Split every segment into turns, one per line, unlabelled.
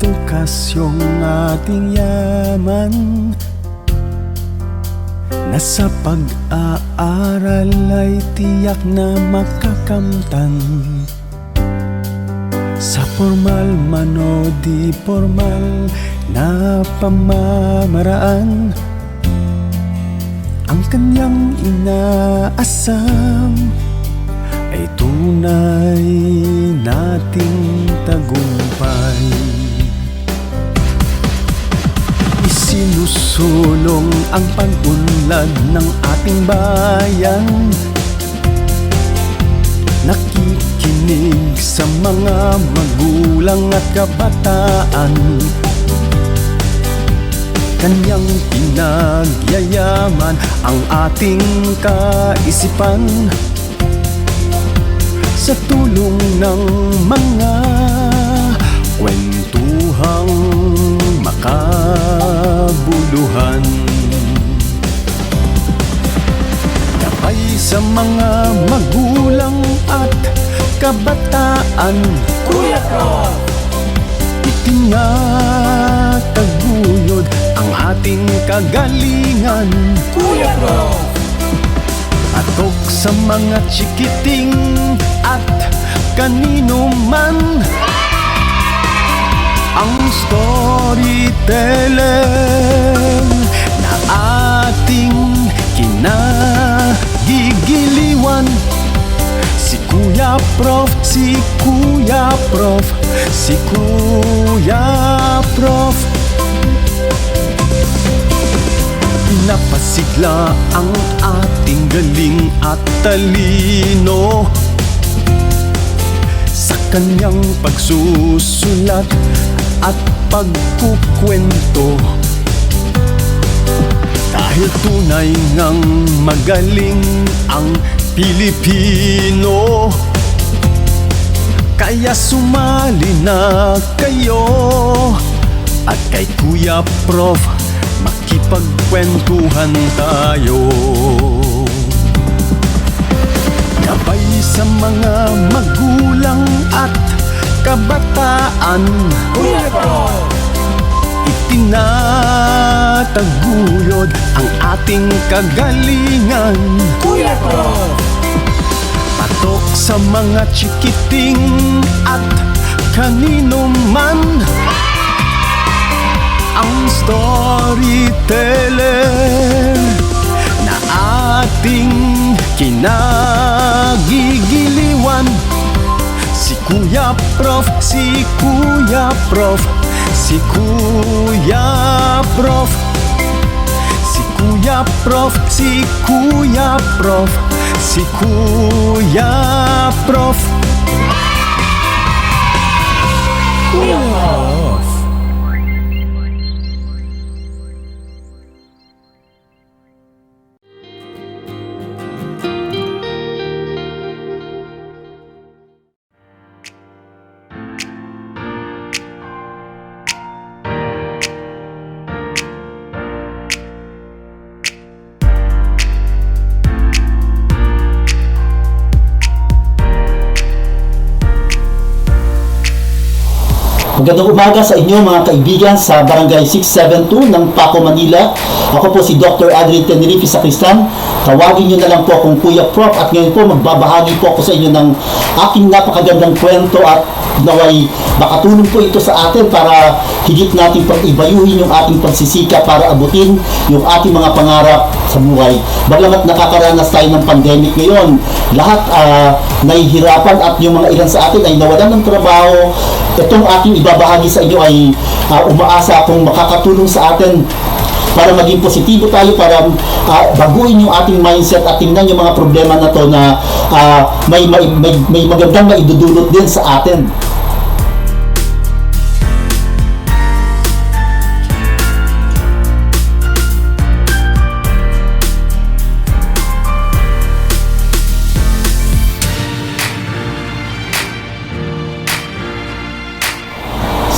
Edukasyong ating yaman Na sa pag-aaral ay tiyak na makakamtan. Sa formal man o di formal na pamamaraan Ang kanyang inaasam. Ay tunay nating tagumpay Isinusulong ang pag-unlad ng ating bayan. Nakikinig sa mga magulang at kabataan. Kanyang pinagyayaman ang ating kaisipan. Sa tulong ng sa mga magulang at kabataan
Kuya Prof!
Itinataguyod ang ating kagalingan
Kuya Prof!
Atok sa mga chikiting at kanino man Ang storyteller na ating kinagigiliwan Si Kuya Prof, si Kuya Prof, si Kuya Prof. Pinapasigla ang ating galing at talino. Sa kanyang pagsusulat at pagkukwento Dahil tunay ngang magaling ang Pilipino. Kaya sumali na kayo. At kay Kuya Prof Makipagkwentuhan tayo. Gabay sa mga magulang at kabataan.
Kuya Prof!
Itinataguyod ang ating kagalingan.
Kuya Prof!
Patok sa mga chikiting at kanino man. Ang storyteller na ating kinagigiliwan. Si Kuya Prof, si Kuya Prof, si Kuya Prof Si Kuya Prof,
Magandang umaga sa inyo mga kaibigan sa Barangay 672 ng Paco, Manila. Ako po si Dr. Adrian Tenerife Sacristan. Tawagin niyo na lang po akong Kuya Prof at ngayon po magbabahagi po ako sa inyo ng aking napakagandang kwento at naway makatulong po ito sa atin para higit natin pag-ibayuhin yung ating pagsisika para abutin yung ating mga pangarap sa buhay. Bagamat nakakaranas tayo ng pandemic ngayon, lahat ah, nahihirapan at yung mga ilan sa atin ay nawalan ng trabaho. Itong aking ibabahagi sa inyo ay ah, umaasa kung makakatulong sa atin para maging positibo tayo para ah, baguhin yung ating mindset at tingnan yung mga problema na to na ah, may, may, may, may magandang maidudulot din sa atin.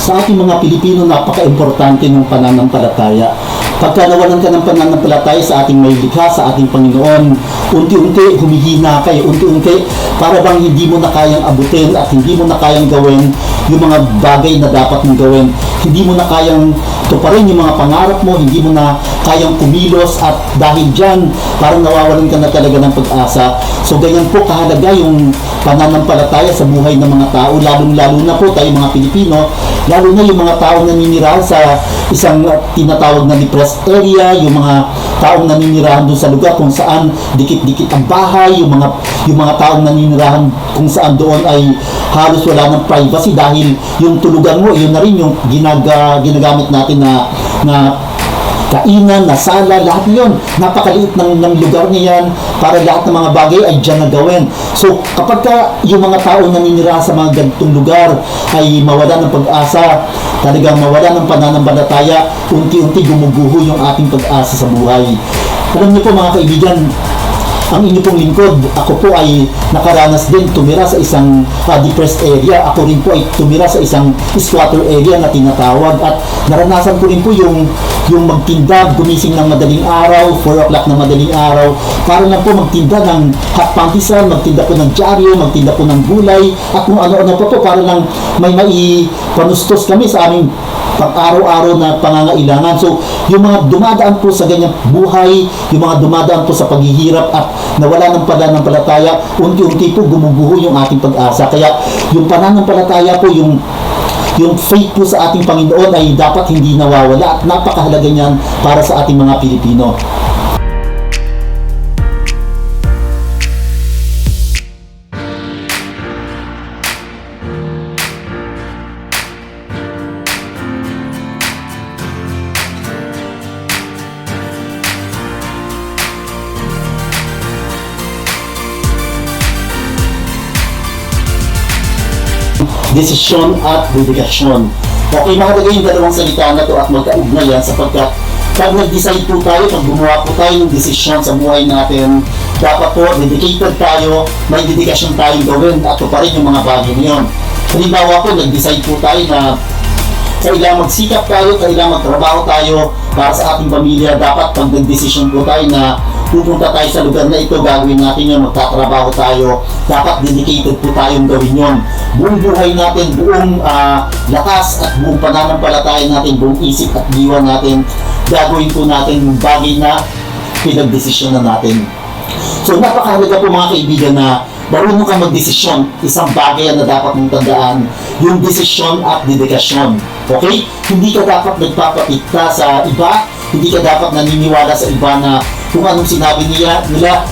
Sa ating mga Pilipino, napaka-importante ng pananampalataya. Pagka nawalan ka ng pananampalataya sa ating may likha, sa ating Panginoon, unti-unti humihina kayo, unti-unti para bang hindi mo na kayang abutin at hindi mo na kayang gawin yung mga bagay na dapat mong gawin. Hindi mo na kayang tuparin yung mga pangarap mo, hindi mo na kayang kumilos at dahil dyan, parang nawawalan ka na talaga ng pag-asa. So ganyan po kahalaga yung pananampalataya sa buhay ng mga tao, lalong-lalo na po tayo mga Pilipino, lalo na yung mga tao naninirahan sa isang tinatawag na depressed area, yung mga taong naninirahan doon sa lugar kung saan dikit-dikit ang bahay, yung mga yung mga taong naninirahan kung saan doon ay halos wala ng privacy dahil yung tulugan mo, yun na rin yung ginaga, ginagamit natin na na kainan, na sala, lahat yun. Napakaliit ng, ng lugar niyan para lahat ng mga bagay ay dyan na gawin. So, kapag ka yung mga tao naninira sa mga ganitong lugar ay mawala ng pag-asa, talagang mawala ng pananampalataya, unti-unti gumuguho yung ating pag-asa sa buhay. Alam niyo po mga kaibigan, ang inyo pong lingkod, ako po ay nakaranas din tumira sa isang ah, depressed area. Ako rin po ay tumira sa isang squatter area na tinatawag at naranasan ko rin po yung yung magtinda, gumising ng madaling araw, 4 o'clock ng madaling araw, para lang po magtinda ng hot pandesal, magtinda po ng dyaryo, magtinda po ng gulay, at kung ano-ano po po, para lang may maipanustos kami sa aming pang-araw-araw na pangangailangan. So, yung mga dumadaan po sa ganyang buhay, yung mga dumadaan po sa paghihirap at nawala ng pananampalataya, unti-unti po gumuguho yung ating pag-asa. Kaya yung pananampalataya po, yung yung faith po sa ating Panginoon ay dapat hindi nawawala at napakahalaga niyan para sa ating mga Pilipino. Desisyon at dedikasyon. Okay, mahalaga yung dalawang salita na to at magkaugnay yan sapagkat pag nag-decide po tayo, pag gumawa po tayo ng desisyon sa buhay natin, dapat po dedicated tayo, may dedikasyon tayong gawin at pa rin yung mga bagay na yun. Halimbawa po, nag-decide po tayo na kailangan magsikap tayo, kailangan magtrabaho tayo para sa ating pamilya. Dapat pag nag-desisyon po tayo na pupunta tayo sa lugar na ito, gagawin natin yun, magtatrabaho tayo. Dapat dedicated po tayong gawin yun. Buong buhay natin, buong ah, lakas at buong pananampalataya natin, buong isip at diwa natin, gagawin po natin yung bagay na pinagdesisyon na natin. So napakahalaga po mga kaibigan na marunong kang magdesisyon. Isang bagay na dapat mong tandaan, yung desisyon at dedikasyon. Okay? Hindi ka dapat nagpapatikta sa iba, hindi ka dapat naniniwala sa iba na kung anong sinabi nila, nila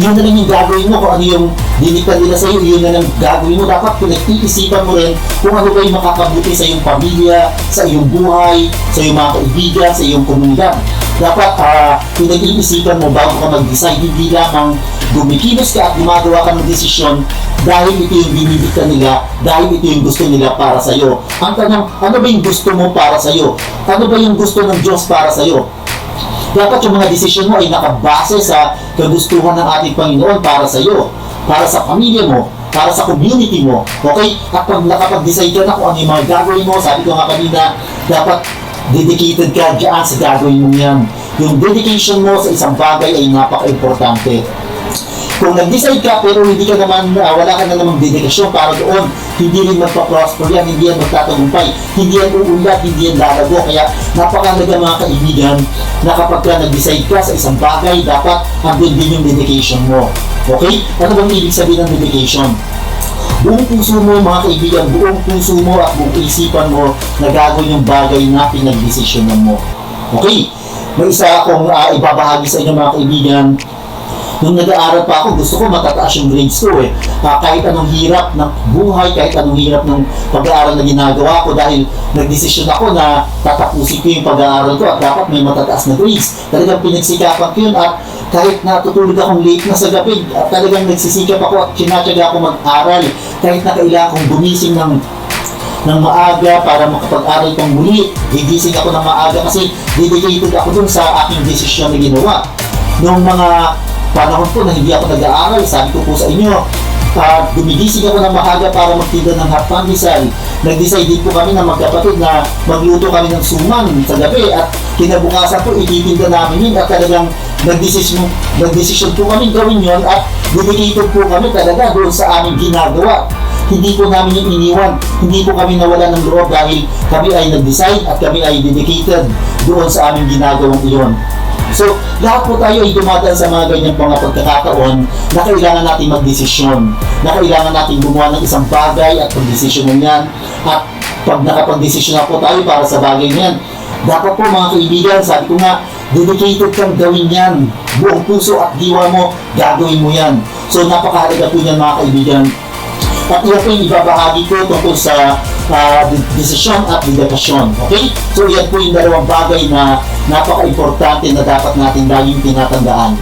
yun na lang yung gagawin mo, kung ano yung dinikta nila sa'yo, yun na lang gagawin mo. Dapat pinag-iisipan mo rin kung ano ba yung makakabuti sa iyong pamilya, sa iyong buhay, sa iyong mga kaibigan, sa iyong komunidad. Dapat ah, pinag-iisipan mo bago ka mag-decide, hindi lamang gumikilos ka at gumagawa ka ng desisyon dahil ito yung dinidikta nila, dahil ito yung gusto nila para sa iyo. Ang tanong, ano ba yung gusto mo para sa iyo? Ano ba yung gusto ng Diyos para sa iyo? dapat yung mga desisyon mo ay nakabase sa kagustuhan ng ating Panginoon para sa iyo, para sa pamilya mo, para sa community mo. Okay? At pag nakapag-decide ka na kung ano yung mga gagawin mo, sabi ko nga kanina, dapat dedicated ka dyan sa gagawin mo yan. Yung dedication mo sa isang bagay ay napaka-importante. Kung nag-decide ka pero hindi ka naman, ah, wala ka na namang dedikasyon para doon, hindi rin magpa-prosper yan, hindi yan magtatagumpay, hindi yan uunlad, hindi yan lalago. Kaya napakalaga mga kaibigan na kapag ka nag-decide ka sa isang bagay, dapat andun din yung dedication mo. Okay? Ano bang ibig sabihin ng dedication? Buong puso mo mga kaibigan, buong puso mo at buong isipan mo na gagawin yung bagay na pinagdesisyonan mo. Okay? May isa akong ah, ibabahagi sa inyo mga kaibigan. Nung nag-aaral pa ako, gusto ko matataas yung grades ko eh. Ah, kahit anong hirap ng buhay, kahit anong hirap ng pag-aaral na ginagawa ko dahil nagdesisyon ako na tatapusin ko yung pag-aaral ko at dapat may matataas na grades. Talagang pinagsikapan ko yun at kahit natutulog akong late na sa gabi, at talagang nagsisikap ako at sinatsaga ako mag-aral. Kahit na kailangan kong gumising ng ng maaga para makapag-aral kong muli. Gigising ako ng maaga kasi dedicated ako dun sa aking desisyon na ginawa. Noong mga panahon po na hindi ako nag-aaral, sabi ko po sa inyo, at gumigising ako ng maaga para magtinda ng hot pandesal. Nag-decide din po kami na magkapatid na magluto kami ng suman sa gabi at kinabukasan po ititinda namin yun at talagang nagdesisyon, nagdesisyon po kami gawin yun at dedicated po kami talaga doon sa aming ginagawa. hindi po namin yung iniwan. Hindi po kami nawala ng loob dahil kami ay nag-decide at kami ay dedicated doon sa aming ginagawang iyon. So, lahat po tayo ay dumadaan sa mga ganyang mga pagkakataon na kailangan natin magdesisyon, na kailangan natin gumawa ng isang bagay at pagdesisyonan yan. At pag nakapagdesisyon na po tayo para sa bagay niyan, dapat po mga kaibigan, sabi ko nga, dedicated kang gawin yan. Buong puso at diwa mo, gagawin mo yan. So, napakahalaga po yan mga kaibigan. At iyan po yung ibabahagi ko tungkol sa de- desisyon at dedikasyon. Okay? So, yan po yung dalawang bagay na napaka-importante na dapat natin laging tinatandaan.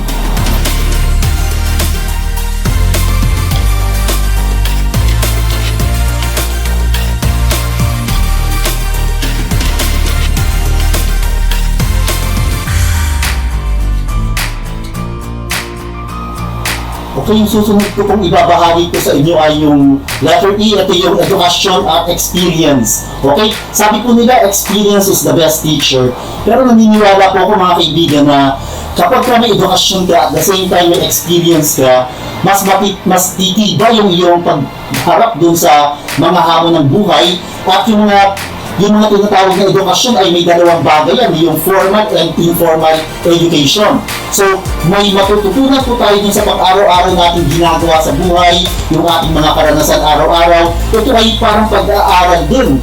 Okay, yung susunod ko pong ibabahagi ko sa inyo ay yung letter E, ito yung education at experience. Okay? Sabi po nila, experience is the best teacher. Pero naniniwala po ako mga kaibigan na kapag ka may edukasyon ka at the same time may experience ka, mas mati, mas titiba yung iyong pagharap dun sa mga hamon ng buhay at yung mga yung mga tinatawag na edukasyon ay may dalawang bagay yan, yung formal and informal education. So, may matututunan po tayo dun sa pang-araw-araw natin ginagawa sa buhay, yung ating mga karanasan araw-araw. Ito ay parang pag-aaral din.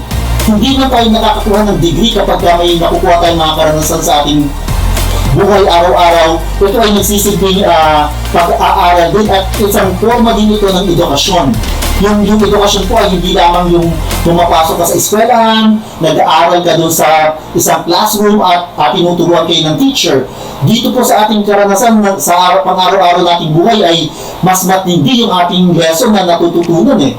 Hindi na tayo nakakakuha ng degree kapag ka may nakukuha tayong mga karanasan sa ating buhay araw-araw. Ito ay nagsisilbing ah, pag-aaral din at isang forma din ito ng edukasyon. Yung, yung edukasyon po ay hindi lamang yung pumapasok ka sa eskwelahan, nag-aaral ka doon sa isang classroom at uh, tinuturuan kayo ng teacher. Dito po sa ating karanasan na, sa araw, pang-araw-araw nating buhay ay mas matindi yung ating lesson na natututunan eh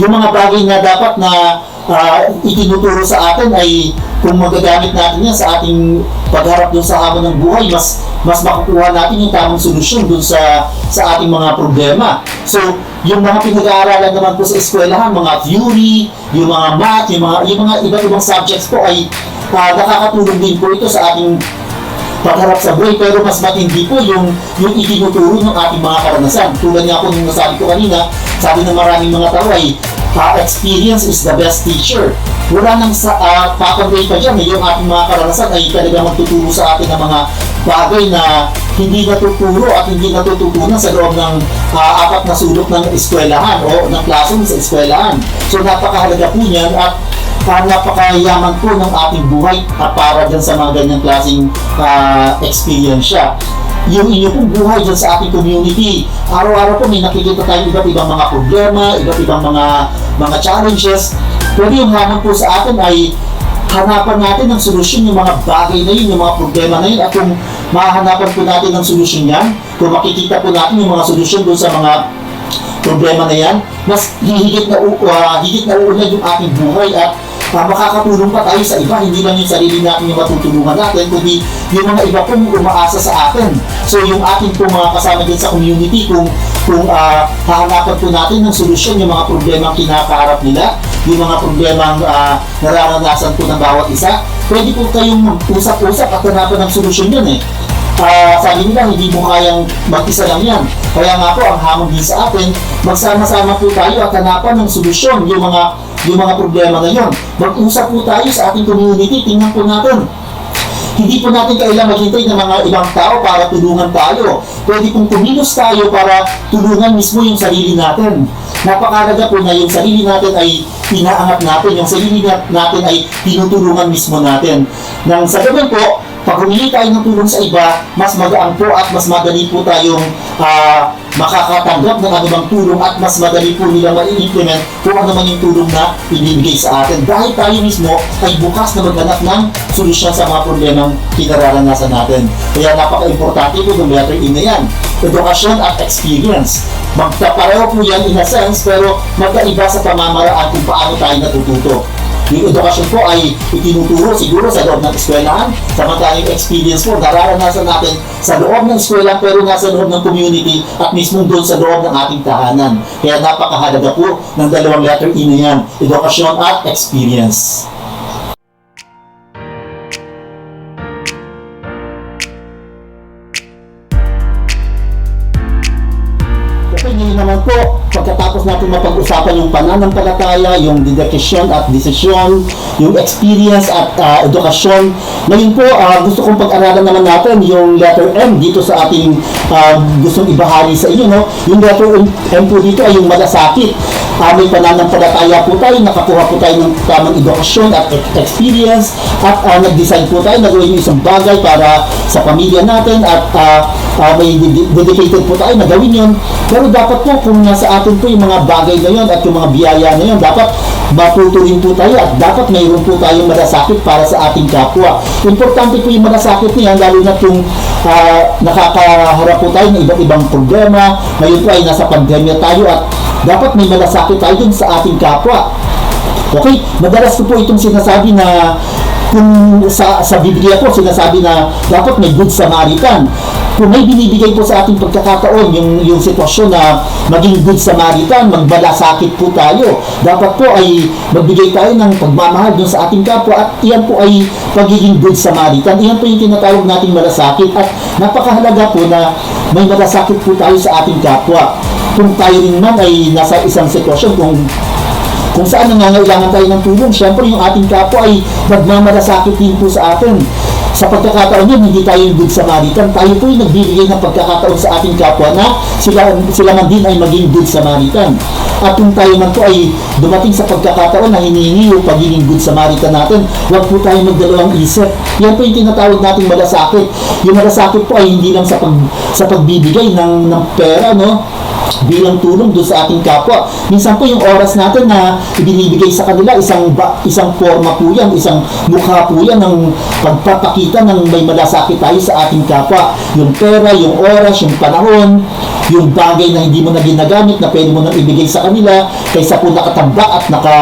yung mga bagay na dapat na ah, itinuturo sa atin ay kung magagamit natin yan sa ating pagharap dun sa hamon ng buhay, mas mas makukuha natin yung tamang solusyon dun sa sa ating mga problema. So, yung mga pinag-aaralan naman po sa eskwelahan, mga theory, yung mga math, yung mga, yung mga iba't ibang subjects po ay ah, nakakatulong din po ito sa ating pagharap sa buhay pero mas matindi po yung yung itinuturo ng ating mga karanasan. Tulad nga po nung nasabi ko kanina, sabi ng maraming mga tao ay "Ah, experience is the best teacher. Wala nang sa uh, papanday pa dyan, eh, yung ating mga karanasan ay talaga magtuturo sa atin ng mga bagay na hindi natuturo at hindi natututunan sa loob ng ah, apat na sulok ng eskwelahan o ng classroom sa eskwelahan. So napakahalaga po niyan at uh, napakayaman po ng ating buhay at para dyan sa mga ganyang klaseng uh, experience siya. Yung inyo pong buhay dyan sa ating community, araw-araw po may nakikita tayong iba't ibang mga problema, iba't ibang mga mga challenges. Pero yung hamon po sa atin ay hanapan natin ng solusyon yung mga bagay na yun, yung mga problema na yun, at kung mahahanapan po natin ng solusyon yan, kung makikita po natin yung mga solusyon doon sa mga problema na yan, mas hihigit na, u- uh, higit na uunlad yung ating buhay. At uh, makakatulong pa tayo sa iba, hindi lang yung sarili natin yung matutulungan natin, kundi yung mga iba pong umaasa sa atin. So yung ating po mga kasama din sa community, kung kung uh, hahanapan po natin ng solusyon yung mga problema kinakaharap nila, yung mga problema uh, nararanasan po ng bawat isa, pwede po kayong mag-usap-usap at hanapan ng solusyon yun eh. Ah, sabi nila, hindi mo kayang mag-isa lang yan. Kaya nga po, ang hamon din sa atin, magsama-sama po tayo at hanapan ng solusyon yung mga yung mga problema na yun. Mag-usap po tayo sa ating community, tingnan po natin. Hindi po natin kailangan maghintay ng mga ibang tao para tulungan tayo. Pwede pong kumilos tayo para tulungan mismo yung sarili natin. Napakalaga po na yung sarili natin ay inaangat natin, yung sarili nat- natin ay tinutulungan mismo natin. Nang sa ganun po, pag humingi tayo ng tulong sa iba, mas magaan po at mas madali po tayong ah, makakatanggap ng anumang tulong at mas madali po nilang ma-implement kung ano man yung tulong na ibibigay sa atin. Dahil tayo mismo ay bukas na maghanap ng solusyon sa mga problemang kinararanasan natin. Kaya napaka-importante po ng letter E na yan. Edukasyon at experience. Magkapareho po yan in a sense, pero magkaiba sa pamamaraan kung paano tayo natututo. Yung edukasyon po ay itinuturo siguro sa loob ng eskwelahan, samantalang yung experience po, nararanasan natin sa loob ng eskwelahan pero nasa loob ng community at mismo doon sa loob ng ating tahanan. Kaya napakahalaga po ng dalawang letter E na yan, edukasyon at experience. Yung pananampalataya, yung dedikasyon at desisyon, yung experience at ah, edukasyon. Ngayon po, ah, gusto kong pag-aralan naman natin yung letter M dito sa ating ah, gustong ibahagi sa inyo. No? Yung letter M po dito ay yung malasakit. Ah, may pananampalataya po tayo, nakakuha po tayo ng tamang edukasyon at experience at ah, nag-design po tayo, nagawin yung isang bagay para sa pamilya natin at ah, ah, may ded- dedicated po tayo na gawin yun. Pero dapat po kung nasa atin po yung mga bagay na yun at yung mga biyaya na yun, dapat matuto rin po tayo at dapat mayroon po tayong malasakit para sa ating kapwa. Importante po yung malasakit niyan, lalo na kung ah, nakakaharap po tayo ng iba't ibang problema. Ngayon po ay nasa pandemya tayo at dapat may malasakit tayo dun sa ating kapwa. Okay, madalas ko po itong sinasabi na kung sa, sa Biblia po sinasabi na dapat may good Samaritan. Kung may binibigay po sa ating pagkakataon yung, yung sitwasyon na maging good Samaritan, magbalasakit po tayo. Dapat po ay magbigay tayo ng pagmamahal dun sa ating kapwa at iyan po ay pagiging good Samaritan. Iyan po yung tinatawag nating malasakit at napakahalaga po na may malasakit po tayo sa ating kapwa. Kung tayo rin man ay nasa isang sitwasyon kung kung saan nangangailangan tayo ng tulong, syempre yung ating kapwa ay nagmamalasakit din po sa atin. Sa pagkakataon yun, hindi tayo yung good Samaritan. Tayo po yung nagbibigay ng pagkakataon sa ating kapwa na sila, sila man din ay maging good Samaritan. At kung tayo man po ay dumating sa pagkakataon na hinihingi yung pagiging good Samaritan natin, huwag po tayo magdalawang isip. Yan po yung tinatawag nating malasakit. Yung malasakit po ay hindi lang sa, pag, sa pagbibigay ng, ng pera, no? Bilang tulong doon sa ating kapwa. Minsan po yung oras natin na ibinibigay sa kanila, isang ba, isang forma po yan, isang mukha po yan ng pagpapakita ng may malasakit tayo sa ating kapwa. Yung pera, yung oras, yung panahon, yung bagay na hindi mo na ginagamit na pwede mo nang ibigay sa kanila kaysa po nakatambak at naka,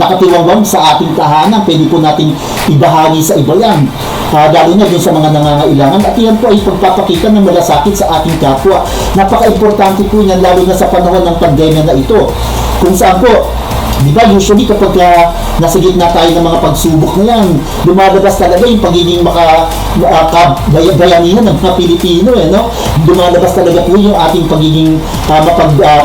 nakatiwangwang sa ating tahanan, pwede po nating ibahagi sa iba yan. Ah, lalo na dun sa mga nangangailangan at yan po ay pagpapakita ng malasakit sa ating kapwa. Napaka-importante po yan lalo na sa panahon ng pandemya na ito. Kung saan po, Di ba, usually kapag uh, nasa gitna tayo ng mga pagsubok na yan, lumalabas talaga yung pagiging maka, uh, bayanihan ng mga Pilipino, eh, no? Lumalabas talaga po yung ating pagiging uh, mapag, uh,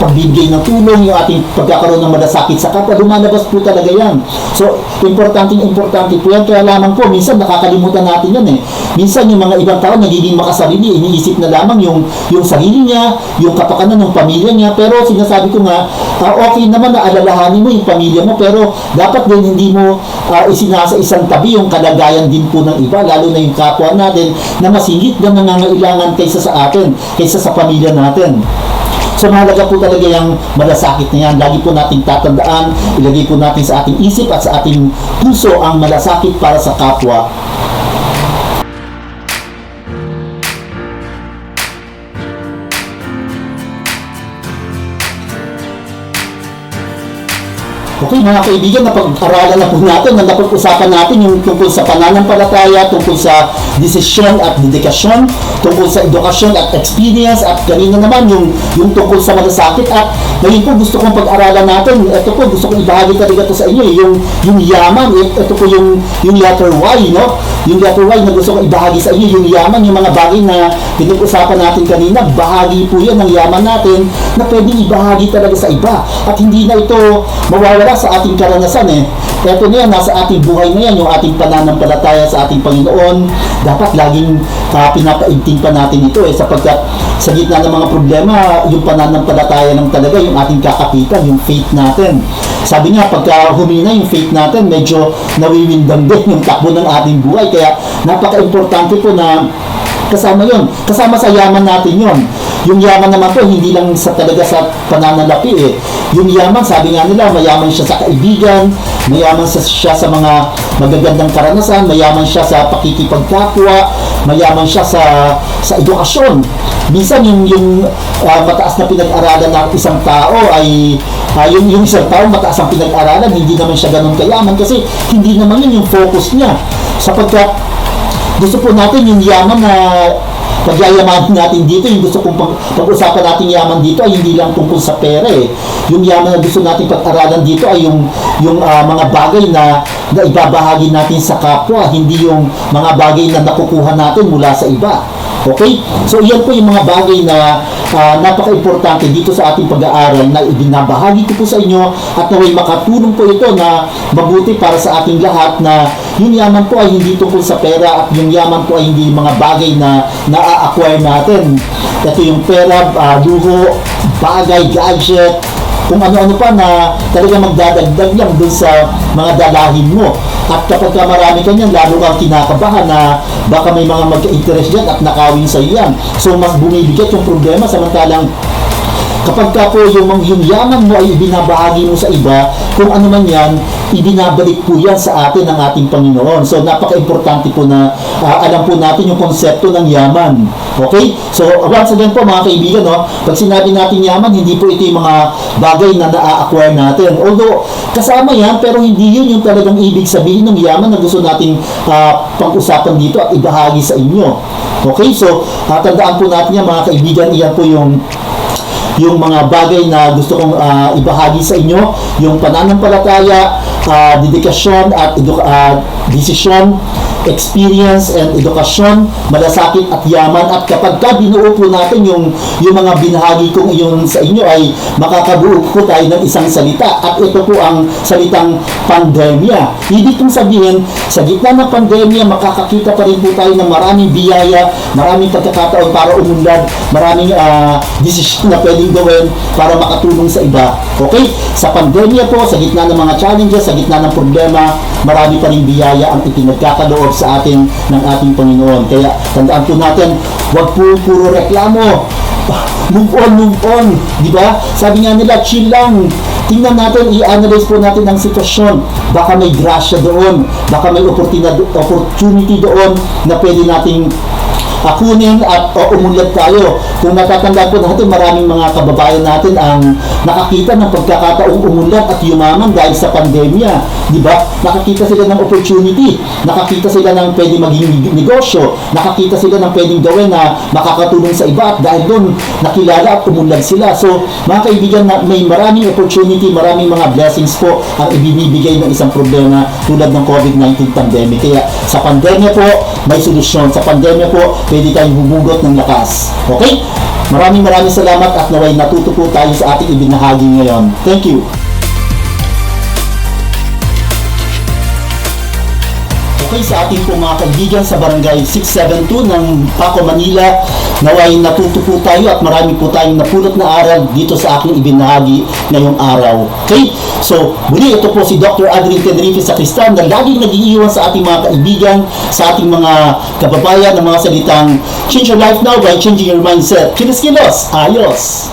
pagbibigay ng tulong, yung ating pagkakaroon ng malasakit sa kapwa, lumalabas po talaga yan. So, importante importante po yan. Kaya lamang po, minsan nakakalimutan natin yan eh. Minsan yung mga ibang tao nagiging makasarili, iniisip na lamang yung, yung sarili niya, yung kapakanan ng pamilya niya. Pero sinasabi ko nga, ah, okay naman na alalahanin mo yung pamilya mo, pero dapat din hindi mo ah, isinasa isang tabi yung kalagayan din po ng iba, lalo na yung kapwa natin na masingit na nangangailangan kaysa sa atin, kaysa sa pamilya natin. So mahalaga po talaga yung malasakit na yan. Lagi po nating tatandaan, ilagay po natin sa ating isip at sa ating puso ang malasakit para sa kapwa. Okay mga kaibigan, napag-aralan na po natin, na napag-usapan natin yung tungkol sa pananampalataya, tungkol sa desisyon at dedikasyon, tungkol sa edukasyon at experience, at kanina naman yung, yung tungkol sa malasakit. At ngayon po gusto kong pag-aralan natin, ito po gusto kong ibahagi talaga to sa inyo, eh, yung, yung yaman, eh, ito po yung, yung letter Y, no? Yung letter Y na gusto kong ibahagi sa inyo, yung yaman, yung mga bagay na pinag-usapan natin kanina, bahagi po yan ng yaman natin na pwedeng ibahagi talaga sa iba. At hindi na ito mawawala sa ating karanasan eh. Ito na yan, nasa ating buhay na yan, yung ating pananampalataya sa ating Panginoon. Dapat laging uh, pinapaigting pa natin ito eh, sapagkat sa gitna ng mga problema, yung pananampalataya lang talaga, yung ating kakapitan, yung faith natin. Sabi nga, pagka humina yung faith natin, medyo nawiwindang din yung takbo ng ating buhay. Kaya napaka-importante po na kasama yon kasama sa yaman natin yon yung yaman naman po hindi lang sa talaga sa pananalapi eh. Yung yaman sabi nga nila mayaman siya sa kaibigan mayaman sa, siya sa mga magagandang karanasan mayaman siya sa pakikipagkapwa mayaman siya sa sa edukasyon. Minsan yung yung uh, mataas na pinag-aralan ng isang tao ay uh, yung, yung isang tao mataas ang pinag-aralan hindi naman siya ganun kayaman kasi hindi naman yun yung focus niya. Sapagkat gusto po natin yung yaman na pagyayamanin natin dito, yung gusto kong pag, pag-usapan natin yaman dito ay hindi lang tungkol sa pera eh. Yung yaman na gusto natin pag-aralan dito ay yung, yung uh, mga bagay na, na ibabahagi natin sa kapwa, hindi yung mga bagay na nakukuha natin mula sa iba. Okay? So, iyan po yung mga bagay na ah, napaka-importante dito sa ating pag-aaral na ibinabahagi ko po sa inyo at naway makatulong po ito na mabuti para sa ating lahat na yung yaman po ay hindi tungkol sa pera at yung yaman po ay hindi mga bagay na na-acquire natin. Ito yung pera, ah, luho, bagay, gadget, kung ano-ano pa na talaga magdadagdag lang dun sa mga dalahin mo. At kapag ka marami ka niyan, lalo kang kinakabahan na baka may mga magka-interest dyan at nakawin sa yan. So, mas bumibigat yung problema samantalang kapag ka po yung, yung yaman mo ay ibinabahagi mo sa iba, kung ano man yan, ibinabalik po yan sa atin ng ating Panginoon. So, napaka-importante po na ah, alam po natin yung konsepto ng yaman. Okay? So, once again po mga kaibigan, no, pag sinabi natin yaman, hindi po ito yung mga bagay na na-acquire natin. Although, kasama yan, pero hindi yun yung talagang ibig sabihin ng yaman na gusto nating ah, pag-usapan dito at ibahagi sa inyo. Okay? So, ah, tandaan po natin yan mga kaibigan, iyan po yung yung mga bagay na gusto kong ah, ibahagi sa inyo, yung pananampalataya, ah, dedikasyon at ah, desisyon, experience and edukasyon, malasakit at yaman at kapag ka binuo po natin yung yung mga binahagi kong iyon sa inyo ay makakabuo po tayo ng isang salita at ito po ang salitang pandemya. Ibig kong sabihin, sa gitna ng pandemya, makakakita pa rin po tayo ng maraming biyaya, maraming pagkakataon para umunlad, maraming ah, desisyon na pwedeng gawin para makatulong sa iba. Okay? Sa pandemya po, sa gitna ng mga challenges, sa gitna ng problema, marami pa rin biyaya ang ipinagkakaloob sa atin ng ating Panginoon. Kaya tandaan po natin, huwag po puro reklamo. Move on, move on. Di ba? Sabi nga nila, chill lang. Tingnan natin, i-analyze po natin ang sitwasyon. Baka may grasya doon. Baka may opportunity doon na pwede nating akunin at o, umunlad tayo. Kung natatandaan po natin, maraming mga kababayan natin ang nakakita ng pagkakataong umunlad at yumaman dahil sa pandemya. Di ba? Nakakita sila ng opportunity. Nakakita sila ng pwede maging negosyo. Nakakita sila ng pwedeng gawin na makakatulong sa iba at dahil doon nakilala at umunlad sila. So, mga kaibigan, na may maraming opportunity, maraming mga blessings po ang ibinibigay ng isang problema tulad ng COVID-19 pandemic. Kaya sa pandemya po, may solusyon. Sa pandemya po, pwede tayong humugot ng lakas. Okay? Maraming maraming salamat at naway natuto po tayo sa ating ibinahagi ngayon. Thank you. Okay, sa ating po mga kaibigan sa Barangay 672 ng Paco, Manila, naway natuto po tayo at marami po tayong napulot na aral dito sa aking ibinahagi ngayong araw. Okay? So, muli ito po si Dr. Adrian Tenerife sa Kristan na laging nag-iiwan sa ating mga kaibigan, sa ating mga kababayan ng mga salitang Change your life now by changing your mindset. Kilos-kilos! Ayos!